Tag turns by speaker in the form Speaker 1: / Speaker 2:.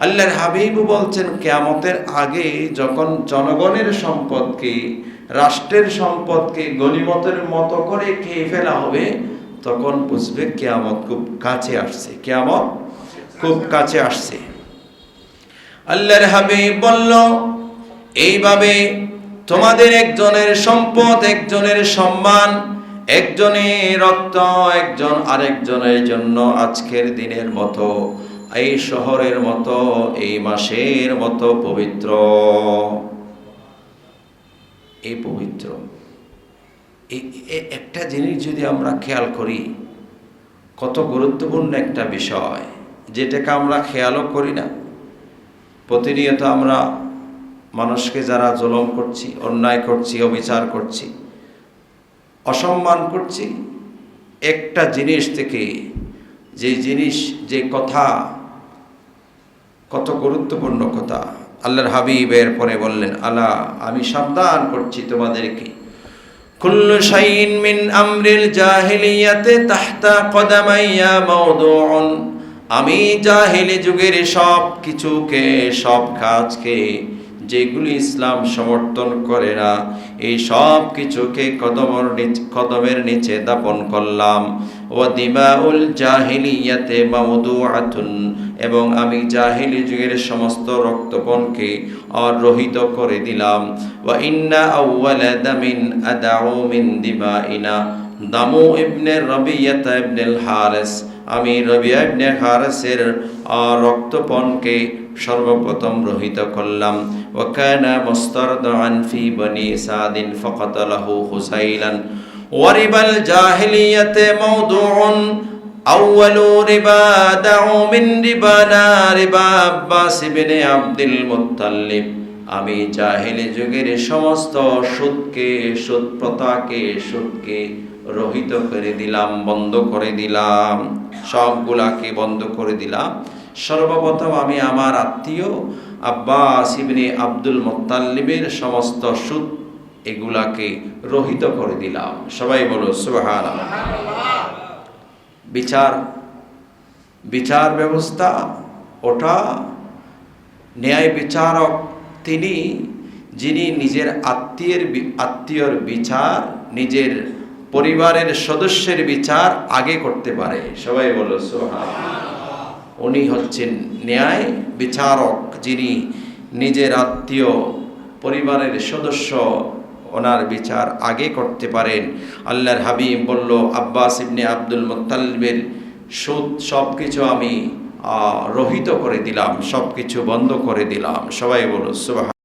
Speaker 1: আল্লাহর হাবিবু বলছেন, কেয়ামতের আগে যখন জনগণের সম্পদকে, রাষ্ট্রের সম্পদকে গণিমতের মতো করে খেয়ে ফেলা হবে, তখন বুঝবে কেয়ামত খুব কাছে আসছে। কেয়ামত খুব কাছে আসছে। আল্লাহর হাবিব বলল, এইভাবে তোমাদের একজনের সম্পদ, একজনের সম্মান, একজনের রক্ত, একজন আরেকজনের জন্য আজকের দিনের মতো এই শহরের মতো, এই মাসের মতো পবিত্র। এই পবিত্র। একটা জিনিস যদি আমরা খেয়াল করি, কত গুরুত্বপূর্ণ একটা বিষয়, যেটাকে আমরা খেয়ালও করি না। প্রতিনিয়ত আমরা মানুষকে যারা জলম করছি, অন্যায় করছি, অবিচার করছি, অসম্মান করছি, একটা জিনিস থেকে যে জিনিস, যে কথা কত গুরুত্বপূর্ণ কথা। আল্লাহর হাবিবের পরে বললেন, আলা, আমি সাবধান করছি তোমাদেরকে। আমি যুগের সব কিছুকে সব কাজকে, যেগুলি ইসলাম সমর্থন করে না, এই সব কিছুকে কদমের নিচে দাপন করলাম। ও এবং আমি জাহিলি যুগের সমস্ত রক্তপণকে অরহিত করে দিলাম। মিন দামু ইবনে ইবনে হারিস। আমি রবিয়া ইবনে হারিসের রক্তপণকে সর্বপ্রথম রহিত করলাম। ওয়াকানা মুস্তারদান ফি বনি সাদিন, ফাকাতালাহু হুসাইলান। ওয়ারিবাল জাহিলিয়াতে মাওদুউন, আউয়ালু রিবা দাউ মিন রিবানা রিবা আব্বাস ইবনে আব্দুল মুত্তালিব। আমি জাহিলি যুগের সমস্ত সুদকে, সুদ প্রথাকে, সুদকে রহিত করে দিলাম, বন্ধ করে দিলাম, সবগুলাকে বন্ধ করে দিলাম। সর্বপ্রথম আমি আমার আত্মীয় আব্বাস ইবনে আব্দুল মোত্তাল্লিবের সমস্ত সুদ এগুলাকে রহিত করে দিলাম। সবাই বলো সুবহান বিচার বিচার ব্যবস্থা, ওটা ন্যায় বিচারক তিনি, যিনি নিজের আত্মীয়ের আত্মীয়র বিচার, নিজের পরিবারের সদস্যের বিচার আগে করতে পারে। সবাই বলো সোহা উনি হচ্ছেন ন্যায় বিচারক, যিনি নিজের আত্মীয়, পরিবারের সদস্য ওনার বিচার আগে করতে পারেন। আল্লাহর হাবিব বলল, আব্বাস ইবনে আব্দুল মোত্তালিবের সুদ সব কিছু আমি রহিত করে দিলাম সব কিছু বন্ধ করে দিলাম। সবাই বলো সুবাহ